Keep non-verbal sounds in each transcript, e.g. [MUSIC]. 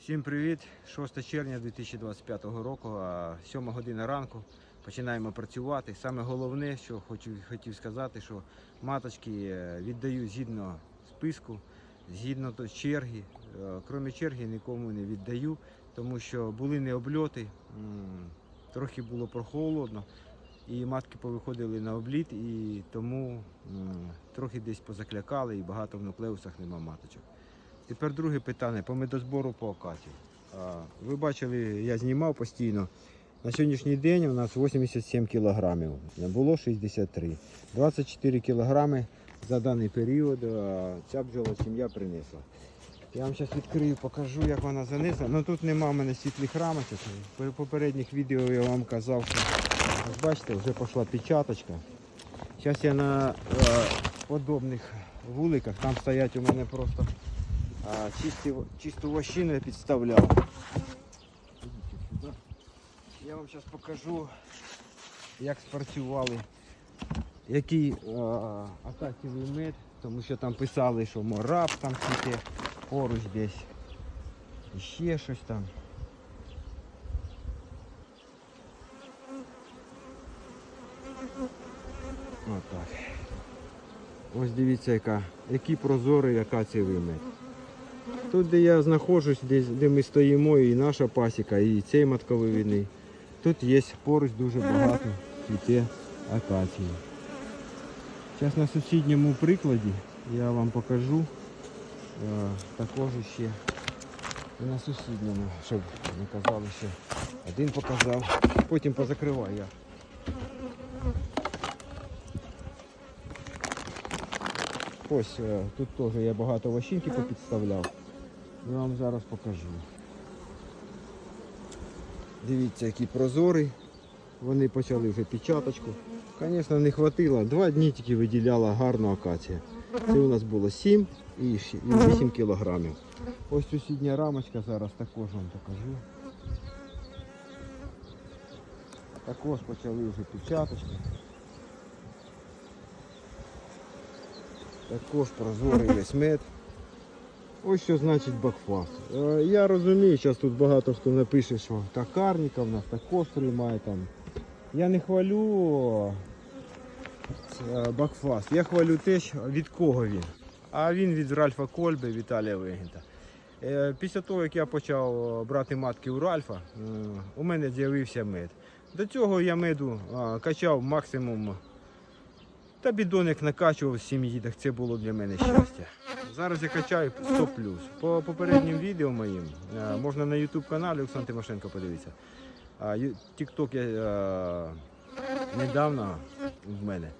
Всім привіт! 6 червня 2025 року, а 7 година ранку. Починаємо працювати. Саме головне, що хочу, хотів сказати, що маточки е, віддаю згідно списку, згідно черги. Е, Крім черги нікому не віддаю, тому що були не обльоти, трохи було прохолодно, і матки повиходили на обліт, і тому трохи десь позаклякали, і багато в нуклеусах нема маточок. Тепер друге питання по медозбору по акації. А, Ви бачили, я знімав постійно. На сьогоднішній день у нас 87 кілограмів, було 63. 24 кілограми за даний період ця бджола сім'я принесла. Я вам зараз відкрию, покажу, як вона занесла. Ну тут нема в мене світлих рамочок. В попередніх відео я вам казав, що ось бачите, вже пішла печаточка. Зараз я на е, подобних вуликах, там стоять у мене просто а, чисті, чисту вощину я підставляв. Я вам зараз покажу, як спрацювали, який а, акаційний мед, тому що там писали, що мораб там цвіте поруч десь. І ще щось там. Ось дивіться, яка, який прозорий акацієвий мед. Тут, де я знаходжусь, десь, де ми стоїмо, і наша пасіка, і цей матковивідний. Тут є поруч дуже багато цвіте акації. Зараз на сусідньому прикладі я вам покажу е, також ще і на сусідньому, щоб не казали, що один показав, потім позакриваю я. Ось е, тут теж я багато ващинки попідставляв. Я вам зараз покажу. Дивіться, які прозорі. Вони почали вже печаточку. Звісно, не хватило. Два дні тільки виділяла гарна акація. Це у нас було 7 і і 8 кілограмів. Ось сусідня рамочка зараз також вам покажу. Також почали вже печаточки. Також прозорий [LAUGHS] весь мед. Ось що значить бакфаст. Е, Я розумію, зараз тут багато хто напише, що токарника в нас також приймає там. Я не хвалю е, бакфаст. Я хвалю те, від кого він. А він від Ральфа Кольби, Віталія Вегінта. Е, Після того, як я почав брати матки у Ральфа, е, у мене з'явився мед. До цього я меду качав максимум та бідоник накачував з сім'ї, так це було для мене щастя. Зараз я качаю 100 По попереднім відео моїм е, можна на YouTube каналі Олександр Тимошенко подивитися. TikTok я е, недавно в мене.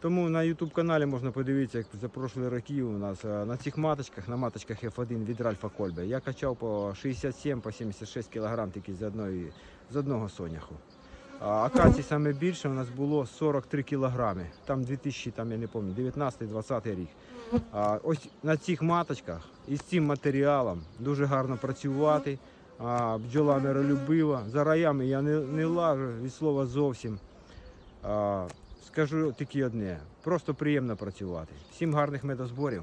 Тому на YouTube каналі можна подивитися, як за прошлі роки у нас е, на цих маточках, на маточках F1 від Ральфа Кольбе. Я качав по 67 по 76 кг тільки з одного соняху. Акацій саме більше у нас було 43 кілограми. Там 2000, там я не пам'ятаю, 19-20 рік. А, ось на цих маточках із цим матеріалом дуже гарно працювати. А, бджола миролюбива. За раями я не, не лажу від слова зовсім. А, скажу тільки одне: просто приємно працювати. Всім гарних медозборів.